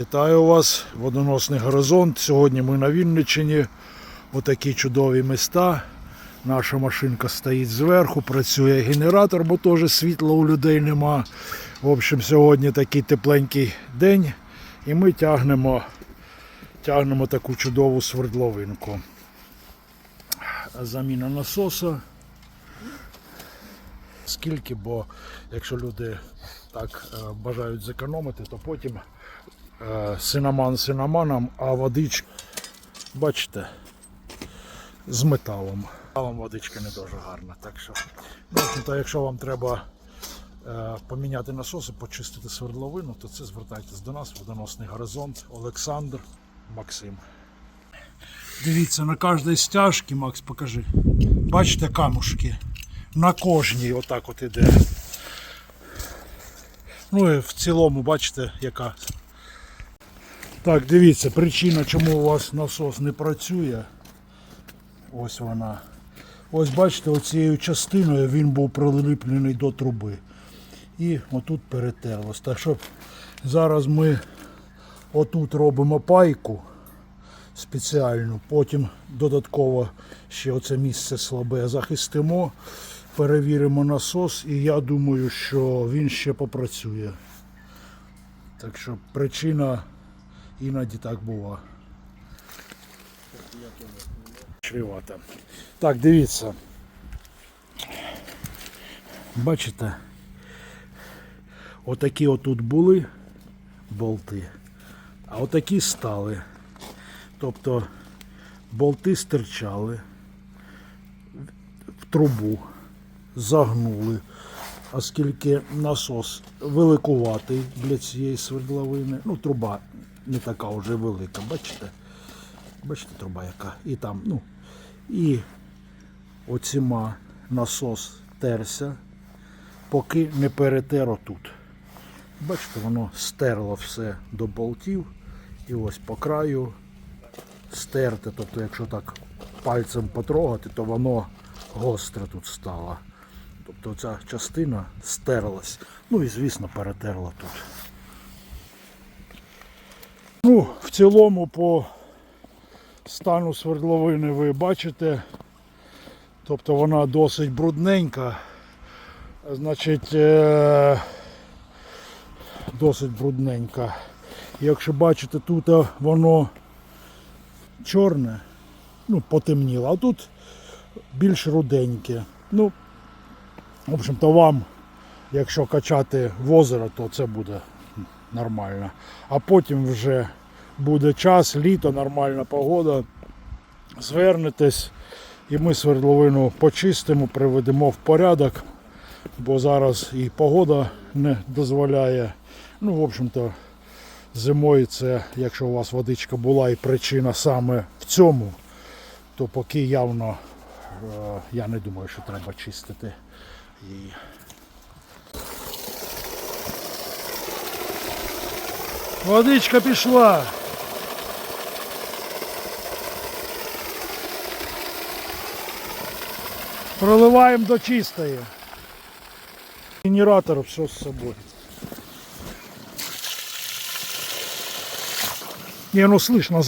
Вітаю вас, водоносний горизонт. Сьогодні ми на Вінниччині. Отакі чудові міста. Наша машинка стоїть зверху, працює генератор, бо теж світла у людей нема. В общем, сьогодні такий тепленький день, і ми тягнемо, тягнемо таку чудову свердловинку. Заміна насоса. Скільки, бо якщо люди так е, бажають зекономити, то потім синаман синаманом, а водичка, бачите, з металом. Металом водичка не дуже гарна. Так що, ну, якщо вам треба е, поміняти насоси, почистити свердловину, то це звертайтесь до нас, водоносний горизонт, Олександр, Максим. Дивіться, на кожній стяжці, Макс, покажи. Бачите камушки? На кожній отак от іде. Ну і в цілому, бачите, яка. Так, дивіться, причина, чому у вас насос не працює. Ось вона. Ось бачите, оцією частиною він був приліплений до труби. І отут перетерлось. Так що зараз ми отут робимо пайку спеціальну, потім додатково ще оце місце слабе захистимо, перевіримо насос і я думаю, що він ще попрацює. Так що причина іноді так була. Чревата. Так, дивіться. Бачите? Отакі отут були болти, а отакі стали. Тобто болти стирчали в трубу, загнули, оскільки насос великуватий для цієї свердловини. Ну, труба не така вже велика, бачите? Бачите, труба яка. І там, ну, і оціма насос терся, поки не перетер отут. Бачите, воно стерло все до болтів. І ось по краю стерте. Тобто, якщо так пальцем потрогати, то воно гостре тут стало. Тобто ця частина стерлась. Ну і звісно перетерла тут. Ну, в цілому по стану свердловини ви бачите. Тобто вона досить брудненька. Значить, е- досить брудненька. Якщо бачите, тут е, воно чорне, ну, потемніло, а тут більш руденьке. Ну, в общем-то, вам, якщо качати в озеро, то це буде нормально. А потім вже буде час, літо, нормальна погода. Звернетесь і ми свердловину почистимо, приведемо в порядок, бо зараз і погода не дозволяє. Ну, в общем-то, зимою це, якщо у вас водичка була і причина саме в цьому, то поки явно е, я не думаю, що треба чистити її. Водичка пішла. Проливаємо до чистої. Генератор все з собою. Не, ну слышно,